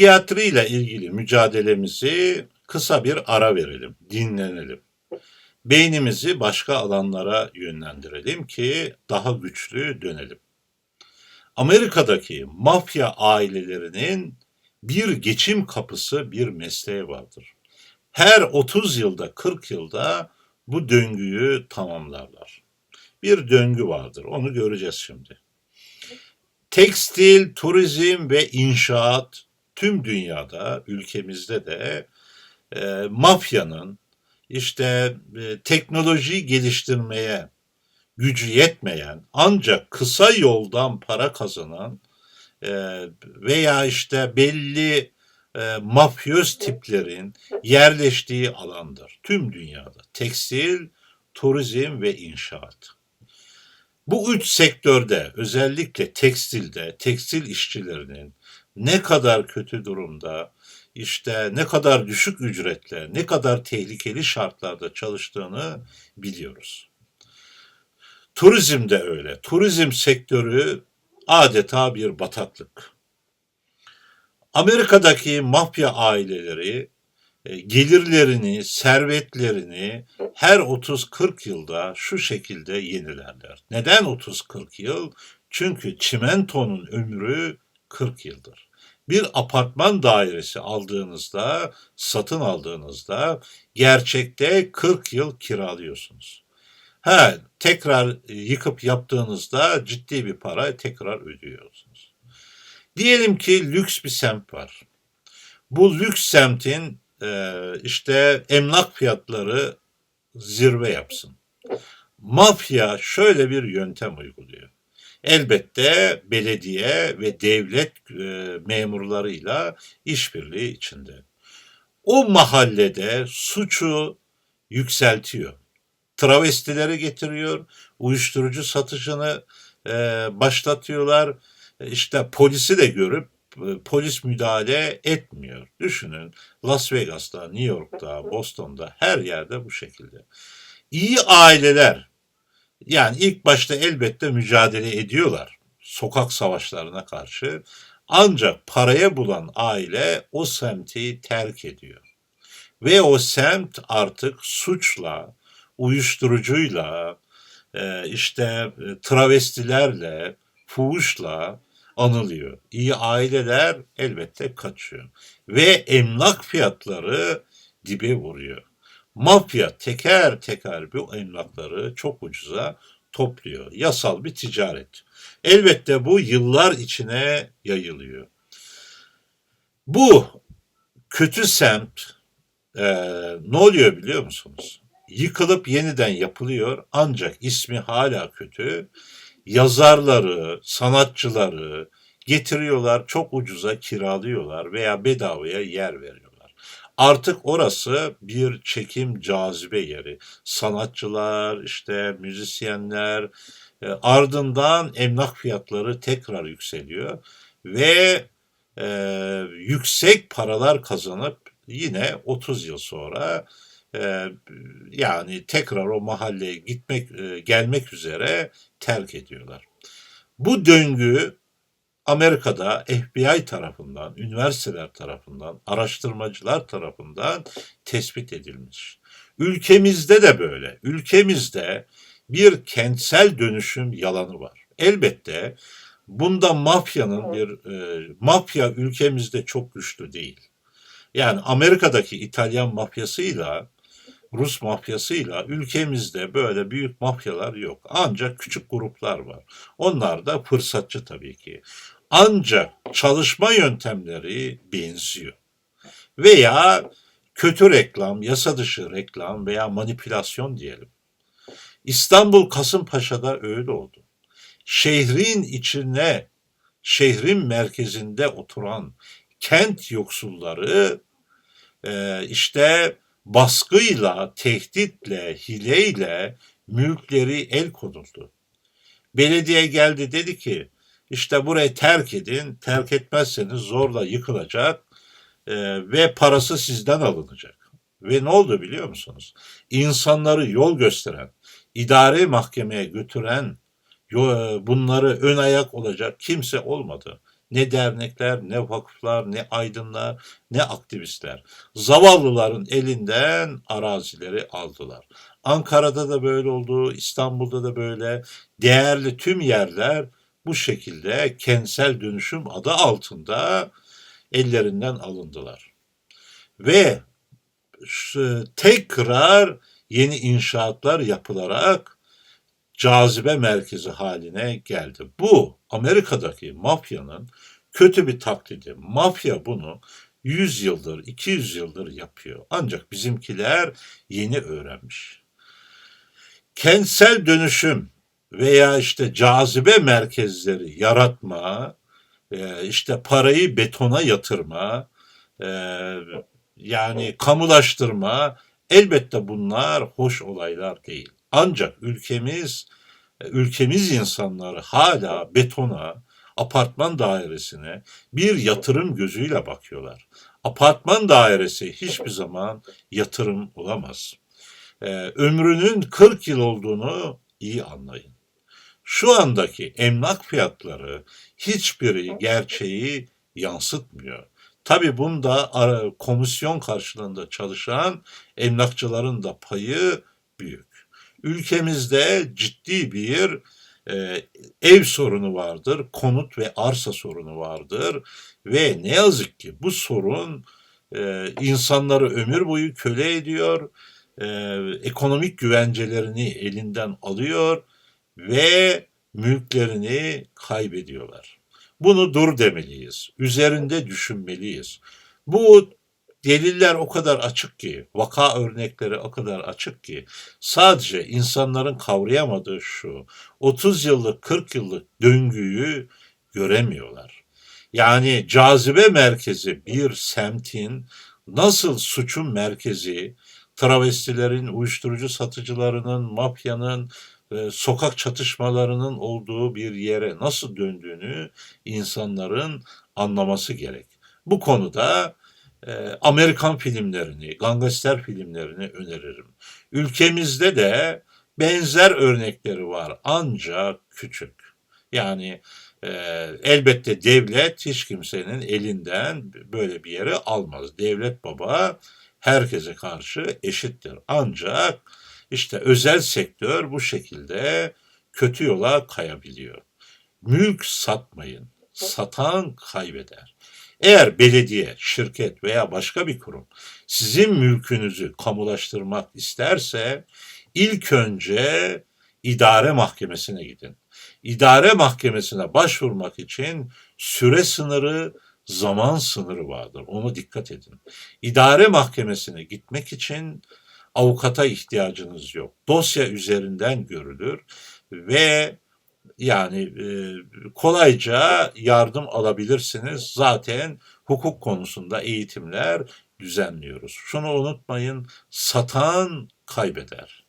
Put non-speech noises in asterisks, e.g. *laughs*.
Psikiyatri ile ilgili mücadelemizi kısa bir ara verelim, dinlenelim. Beynimizi başka alanlara yönlendirelim ki daha güçlü dönelim. Amerika'daki mafya ailelerinin bir geçim kapısı, bir mesleği vardır. Her 30 yılda, 40 yılda bu döngüyü tamamlarlar. Bir döngü vardır, onu göreceğiz şimdi. Tekstil, turizm ve inşaat tüm dünyada, ülkemizde de e, mafyanın işte e, teknolojiyi geliştirmeye gücü yetmeyen ancak kısa yoldan para kazanan e, veya işte belli e, mafyöz tiplerin yerleştiği alandır. Tüm dünyada tekstil, turizm ve inşaat. Bu üç sektörde özellikle tekstilde tekstil işçilerinin ne kadar kötü durumda, işte ne kadar düşük ücretle, ne kadar tehlikeli şartlarda çalıştığını biliyoruz. Turizm de öyle. Turizm sektörü adeta bir bataklık. Amerika'daki mafya aileleri gelirlerini, servetlerini her 30-40 yılda şu şekilde yenilerler. Neden 30-40 yıl? Çünkü çimentonun ömrü 40 yıldır. Bir apartman dairesi aldığınızda, satın aldığınızda gerçekte 40 yıl kiralıyorsunuz. Ha, tekrar yıkıp yaptığınızda ciddi bir para tekrar ödüyorsunuz. Diyelim ki lüks bir semt var. Bu lüks semtin e, işte emlak fiyatları zirve yapsın. Mafya şöyle bir yöntem uyguluyor. Elbette belediye ve devlet e, memurlarıyla işbirliği içinde. O mahallede suçu yükseltiyor. Travestileri getiriyor, uyuşturucu satışını e, başlatıyorlar. E, işte polisi de görüp polis müdahale etmiyor. Düşünün Las Vegas'ta, New York'ta, *laughs* Boston'da her yerde bu şekilde. İyi aileler yani ilk başta elbette mücadele ediyorlar sokak savaşlarına karşı. Ancak paraya bulan aile o semti terk ediyor. Ve o semt artık suçla, uyuşturucuyla, e, işte e, travestilerle, fuhuşla anılıyor. İyi aileler elbette kaçıyor. Ve emlak fiyatları dibe vuruyor. Mafya teker teker bu emlakları çok ucuza topluyor. Yasal bir ticaret. Elbette bu yıllar içine yayılıyor. Bu kötü semt e, ne oluyor biliyor musunuz? Yıkılıp yeniden yapılıyor ancak ismi hala kötü. Yazarları, sanatçıları getiriyorlar çok ucuza kiralıyorlar veya bedavaya yer veriyorlar. Artık orası bir çekim cazibe yeri. Sanatçılar, işte müzisyenler, e, ardından emlak fiyatları tekrar yükseliyor ve e, yüksek paralar kazanıp yine 30 yıl sonra e, yani tekrar o mahalleye gitmek e, gelmek üzere terk ediyorlar. Bu döngü Amerika'da FBI tarafından, üniversiteler tarafından, araştırmacılar tarafından tespit edilmiş. Ülkemizde de böyle. Ülkemizde bir kentsel dönüşüm yalanı var. Elbette bunda mafyanın bir e, mafya ülkemizde çok güçlü değil. Yani Amerika'daki İtalyan mafyasıyla Rus mafyasıyla ülkemizde böyle büyük mafyalar yok. Ancak küçük gruplar var. Onlar da fırsatçı tabii ki. Ancak çalışma yöntemleri benziyor. Veya kötü reklam, yasa dışı reklam veya manipülasyon diyelim. İstanbul Kasımpaşa'da öyle oldu. Şehrin içine, şehrin merkezinde oturan kent yoksulları işte baskıyla, tehditle, hileyle mülkleri el konuldu. Belediye geldi dedi ki işte burayı terk edin. Terk etmezseniz zorla yıkılacak e, ve parası sizden alınacak. Ve ne oldu biliyor musunuz? İnsanları yol gösteren, idari mahkemeye götüren, bunları ön ayak olacak kimse olmadı. Ne dernekler, ne vakıflar, ne aydınlar, ne aktivistler. Zavallıların elinden arazileri aldılar. Ankara'da da böyle oldu, İstanbul'da da böyle. Değerli tüm yerler bu şekilde kentsel dönüşüm adı altında ellerinden alındılar. Ve tekrar yeni inşaatlar yapılarak cazibe merkezi haline geldi. Bu Amerika'daki mafyanın kötü bir taklidi. Mafya bunu 100 yıldır, 200 yıldır yapıyor. Ancak bizimkiler yeni öğrenmiş. Kentsel dönüşüm veya işte cazibe merkezleri yaratma, e, işte parayı betona yatırma, e, yani kamulaştırma elbette bunlar hoş olaylar değil. Ancak ülkemiz e, ülkemiz insanları hala betona, apartman dairesine bir yatırım gözüyle bakıyorlar. Apartman dairesi hiçbir zaman yatırım olamaz. Ee, ömrünün 40 yıl olduğunu iyi anlayın. Şu andaki emlak fiyatları hiçbiri gerçeği yansıtmıyor. Tabii bunda komisyon karşılığında çalışan emlakçıların da payı büyük. Ülkemizde ciddi bir e, ev sorunu vardır, konut ve arsa sorunu vardır ve ne yazık ki bu sorun e, insanları ömür boyu köle ediyor, e, ekonomik güvencelerini elinden alıyor ve mülklerini kaybediyorlar. Bunu dur demeliyiz, üzerinde düşünmeliyiz. Bu deliller o kadar açık ki, vaka örnekleri o kadar açık ki sadece insanların kavrayamadığı şu 30 yıllık 40 yıllık döngüyü göremiyorlar. Yani cazibe merkezi bir semtin nasıl suçun merkezi, travestilerin, uyuşturucu satıcılarının, mafyanın, e, sokak çatışmalarının olduğu bir yere nasıl döndüğünü insanların anlaması gerek. Bu konuda e, Amerikan filmlerini, gangster filmlerini öneririm. Ülkemizde de benzer örnekleri var ancak küçük. Yani e, elbette devlet hiç kimsenin elinden böyle bir yere almaz. Devlet baba herkese karşı eşittir. Ancak işte özel sektör bu şekilde kötü yola kayabiliyor. Mülk satmayın. Satan kaybeder. Eğer belediye, şirket veya başka bir kurum sizin mülkünüzü kamulaştırmak isterse ilk önce idare mahkemesine gidin. İdare mahkemesine başvurmak için süre sınırı, zaman sınırı vardır. Ona dikkat edin. İdare mahkemesine gitmek için avukata ihtiyacınız yok. Dosya üzerinden görülür ve yani e, kolayca yardım alabilirsiniz. Zaten hukuk konusunda eğitimler düzenliyoruz. Şunu unutmayın, satan kaybeder.